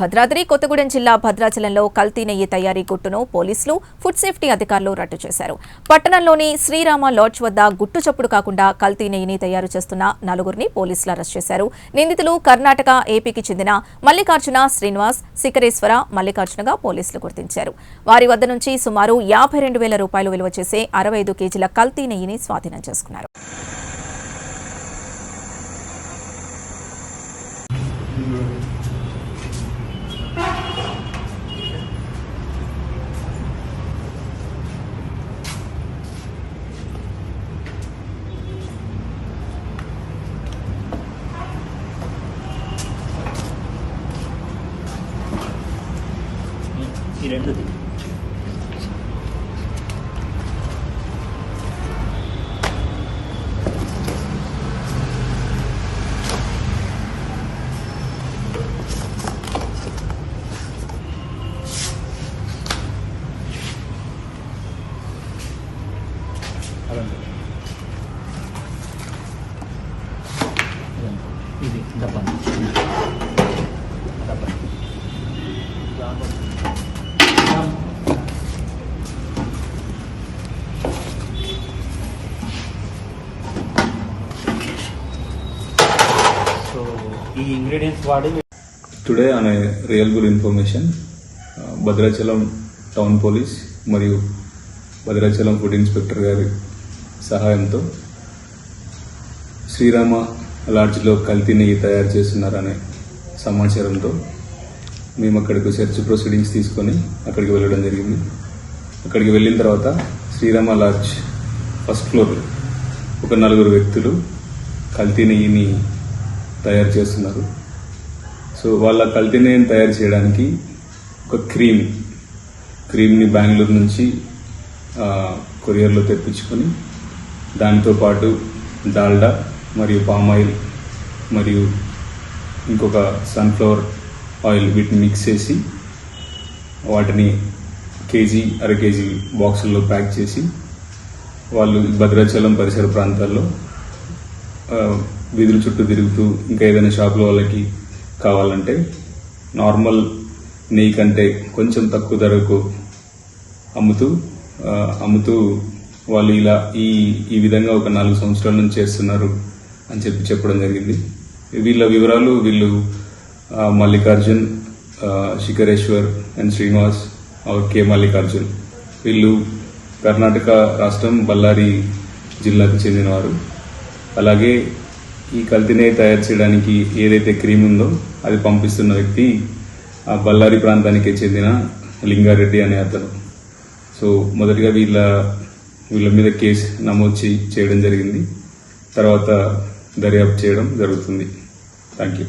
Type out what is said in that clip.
భద్రాద్రి కొత్తగూడెం జిల్లా భద్రాచలంలో కల్తీ నెయ్యి తయారీ గుట్టును పోలీసులు ఫుడ్ సేఫ్టీ అధికారులు రట్టు చేశారు. పట్టణంలోని శ్రీరామ లాడ్జ్ వద్ద గుట్టు చప్పుడు కాకుండా కల్తీ నెయ్యిని తయారు చేస్తున్న నలుగురిని పోలీసులు అరెస్ట్ చేశారు. నిందితులు కర్ణాటక ఏపీకి చెందిన మల్లికార్జున శ్రీనివాస్ శిఖరేశ్వర మల్లికార్జునగా పోలీసులు గుర్తించారు. వారి వద్ద నుంచి సుమారు యాభై రెండు వేల రూపాయలు విలువ చేసే అరవై ఐదు కేజీల కల్తీ నెయ్యిని స్వాధీనం చేసుకున్నారు. ఈ రెండుది అదండి. ఇదండి. ఇది డబ్బా డబ్బా సో ఈ ఇంగ్రీడియంట్స్ వాడి టుడే అనే reliable information Bhadrachalam town police మరియు భద్రాచలం ఫుడ్ ఇన్స్పెక్టర్ గారి సహాయంతో శ్రీరామ లాడ్జ్లో కల్తీ నెయ్యి తయారు చేస్తున్నారనే సమాచారంతో మేము అక్కడికి సెర్చ్ ప్రొసీడింగ్స్ తీసుకొని అక్కడికి వెళ్ళడం జరిగింది. అక్కడికి వెళ్ళిన తర్వాత శ్రీరామ లాడ్జ్ ఫస్ట్ ఫ్లోర్ ఒక నలుగురు వ్యక్తులు కల్తీ నెయ్యిని తయారు చేస్తున్నారు. సో వాళ్ళ కల్తీ తయారు చేయడానికి ఒక క్రీమ్ క్రీమ్ని బెంగళూరు నుంచి కొరియర్లో తెప్పించుకొని దానితో పాటు డాల్డా మరియు పామ్ ఆయిల్ మరియు ఇంకొక సన్ఫ్లవర్ ఆయిల్ వీటిని మిక్స్ చేసి వాటిని కేజీ అర కేజీ బాక్సుల్లో ప్యాక్ చేసి వాళ్ళు భద్రాచలం పరిసర ప్రాంతాల్లో వీధుల చుట్టూ తిరుగుతూ ఇంకా ఏదైనా షాపులో వాళ్ళకి కావాలంటే నార్మల్ నెయ్యి కంటే కొంచెం తక్కువ ధరకు అమ్ముతూ అమ్ముతూ వాళ్ళు ఇలా ఈ ఈ విధంగా ఒక నాలుగు సంవత్సరాల నుంచి చేస్తున్నారు అని చెప్పి చెప్పడం జరిగింది. వీళ్ళ వివరాలు వీళ్ళు Mallikarjun Shikhareshwar and Srinivas R K Mallikarjun. వీళ్ళు కర్ణాటక రాష్ట్రం బళ్ళారి జిల్లాకు చెందినవారు. అలాగే ఈ కల్తీని తయారు చేయడానికి ఏదైతే క్రీమ్ ఉందో అది పంపిస్తున్న వ్యక్తి ఆ బళ్ళారి ప్రాంతానికి చెందిన లింగారెడ్డి అనే అతను. సో మొదటిగా వీళ్ళ వీళ్ళ మీద కేసు నమోదు చేయడం జరిగింది. తర్వాత దర్యాప్తు చేయడం జరుగుతుంది. Thank you